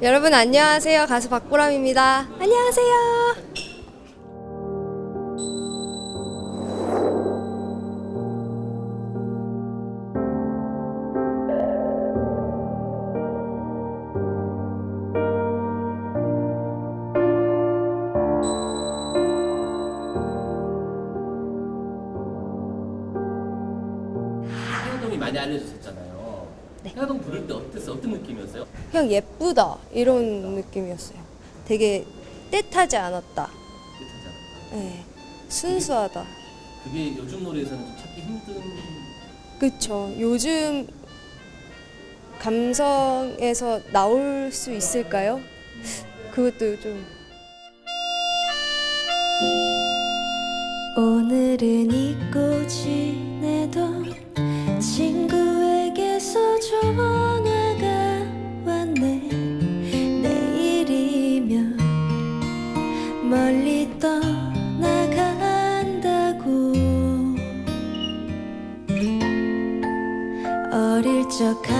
여러분 안녕하세요. 가수 박보람입니다. 안녕하세요. 그냥 예쁘다 이런 느낌이었어요. 되게 때타지 않았다. 네, 순수하다. 그게 요즘 노래에서는 찾기 힘든. 그쵸. 요즘 감성에서 나올 수 있을까요? 그것도 좀. 오늘은 잊고 지내던 친구에게서 좀. 멈춰가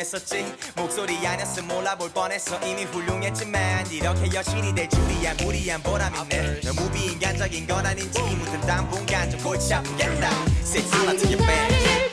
궁금했었지. 목소리 아니었음 몰라볼 뻔했어. 이미 훌륭했지만 이렇게 여신이 될 줄이야 무리한 보람 있네 너무 비인간적인 건 아닌지. 무슨 당분간 좀 골치 아프겠다. Six, I'll take you back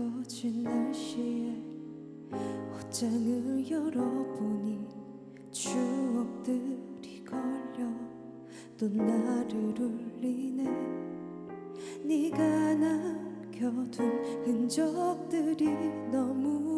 추워진 날씨에 옷장을 열어보니 추억들이 걸려 또 나를 울리네. 네가 남겨둔 흔적들이 너무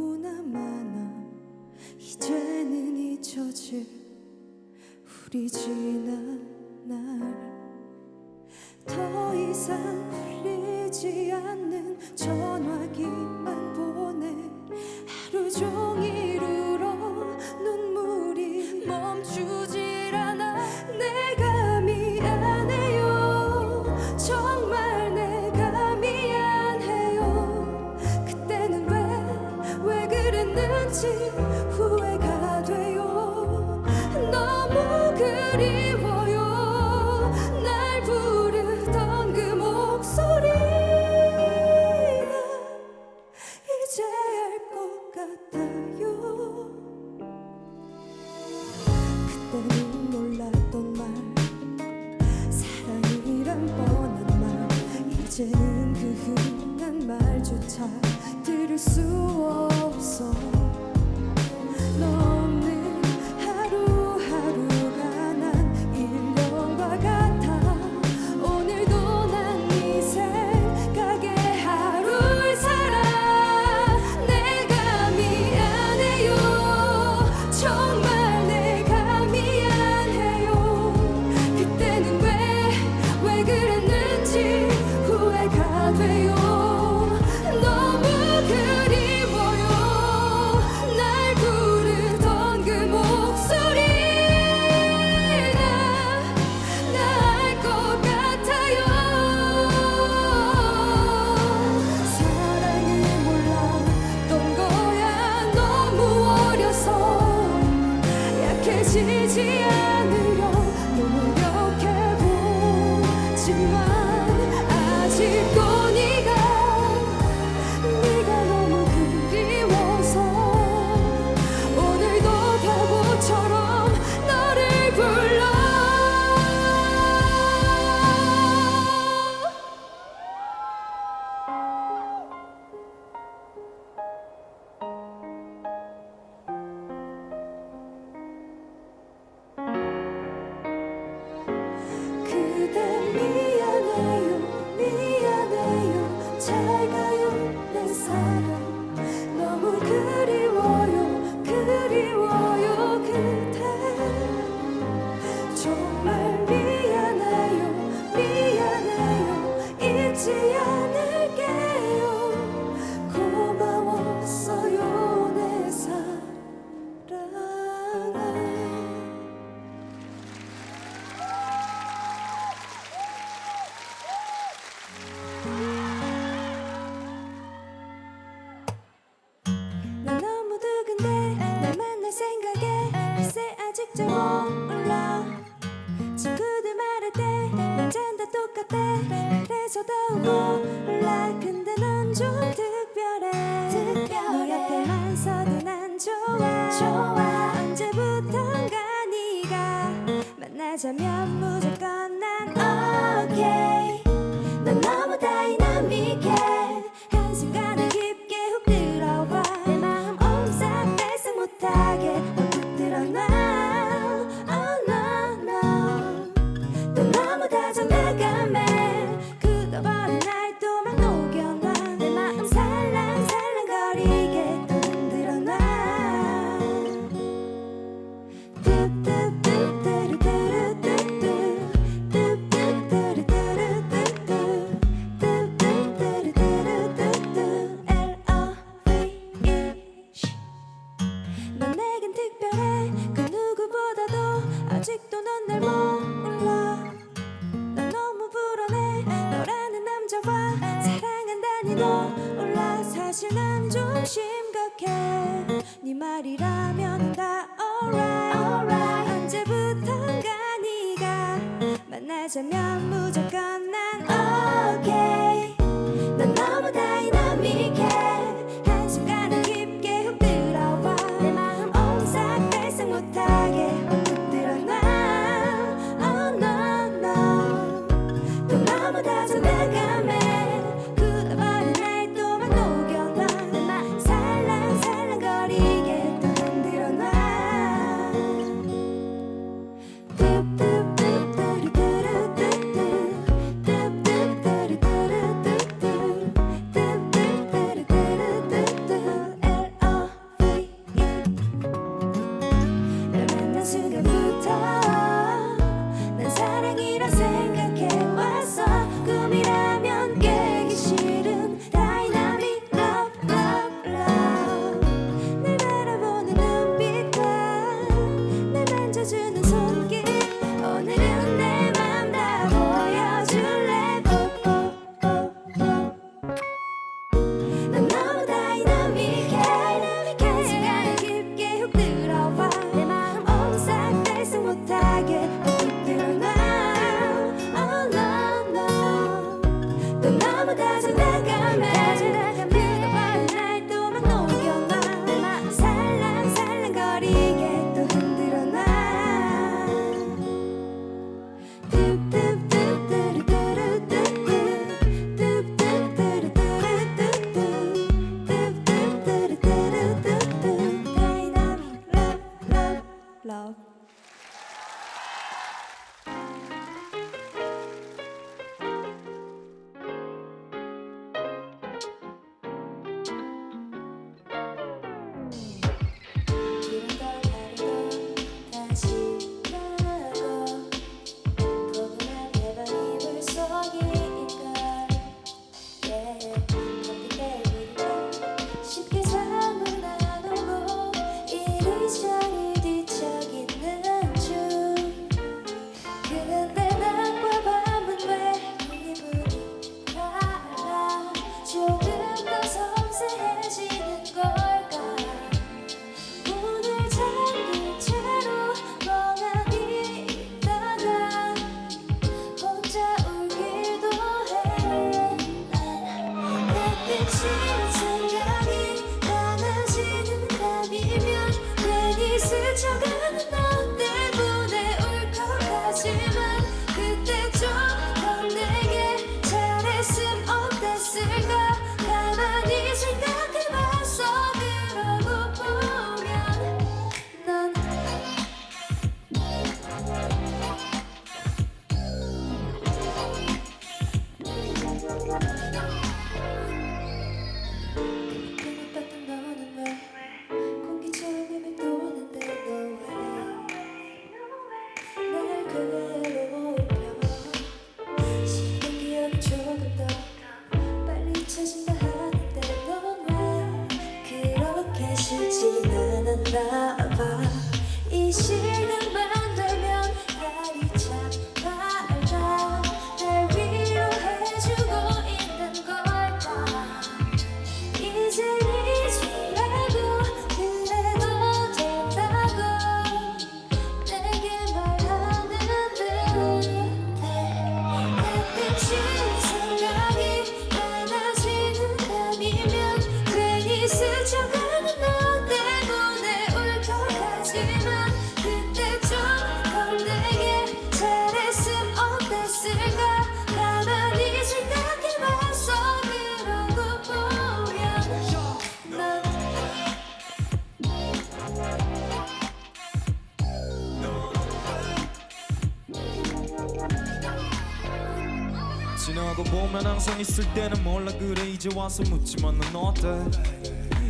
너만 항상 있을 때는 몰라. 그래 이제 와서 묻지만 넌 어때?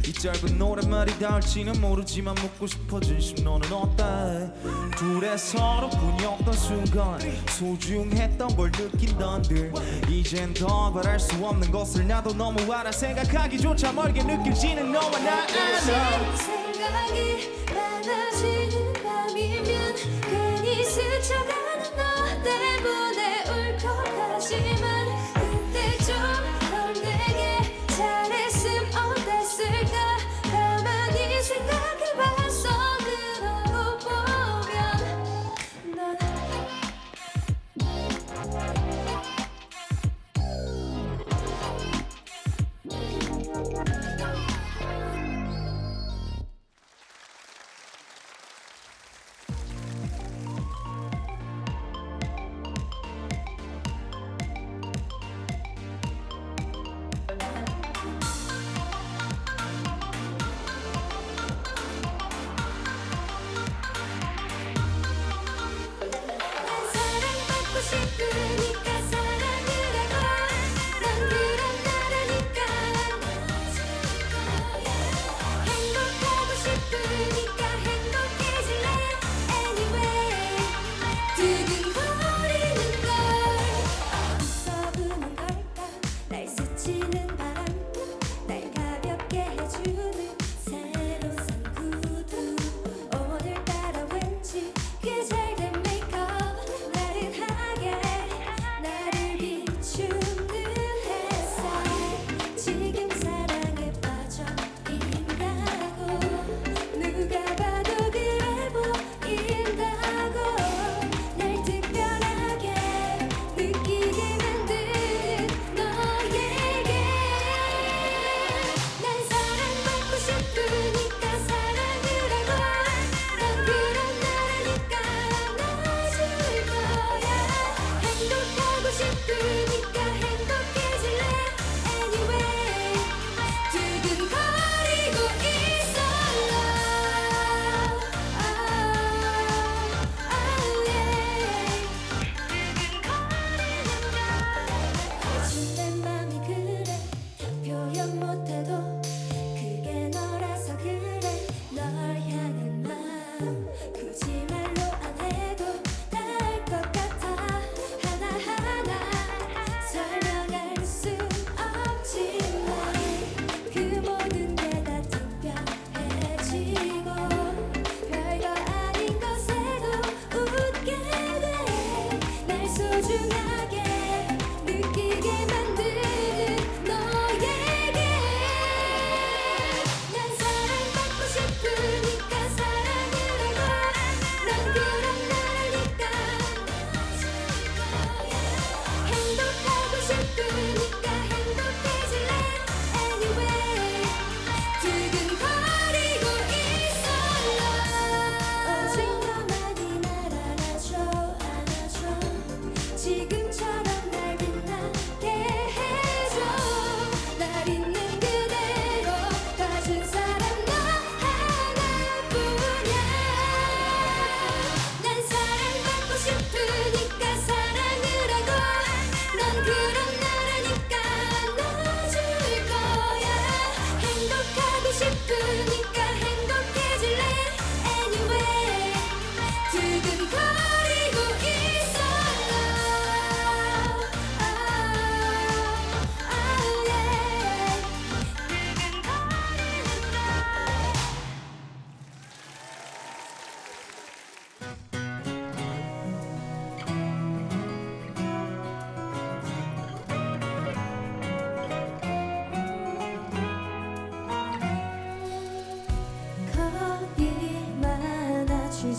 이 짧은 노랫말이 닿을지는 모르지만 묻고 싶어 진심 너는 어때? 둘의 서로 분이었던 순간 소중했던 걸 느낀던들. 이젠 더 바랄 수 없는 것을 나도 너무 알아. 생각하기조차 멀게 느껴지는 너와 나 안아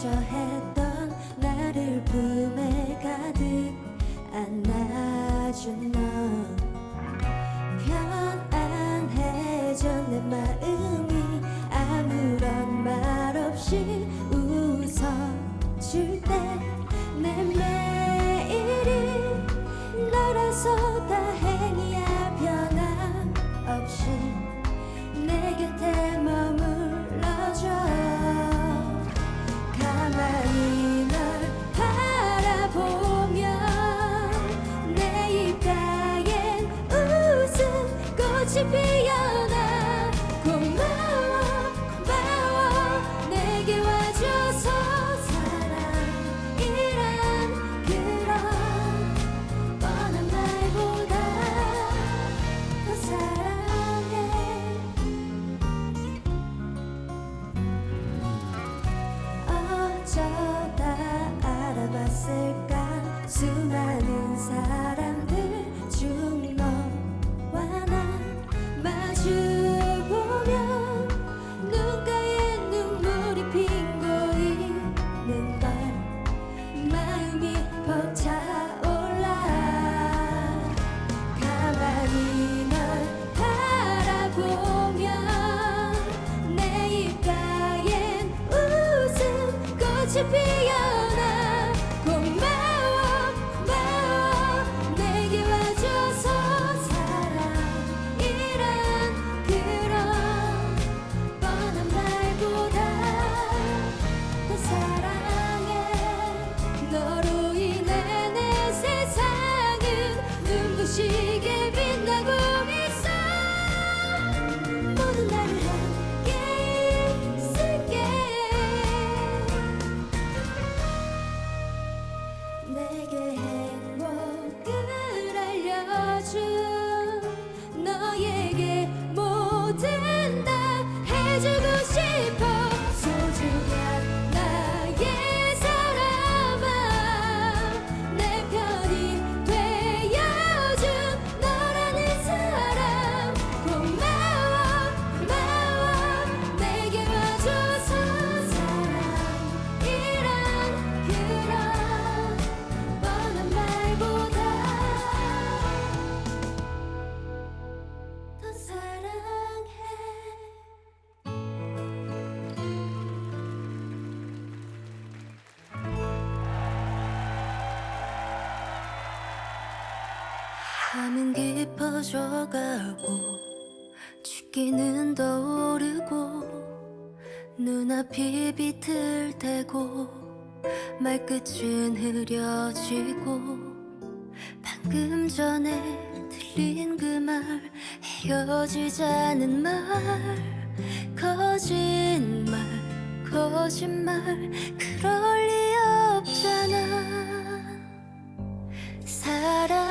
your head. 멈춰가고 죽기는 떠오르고 눈앞이 비틀대고 말끝은 흐려지고 방금 전에 들린 그 말 헤어지자는 말 거짓말 거짓말 그럴 리 없잖아. 사랑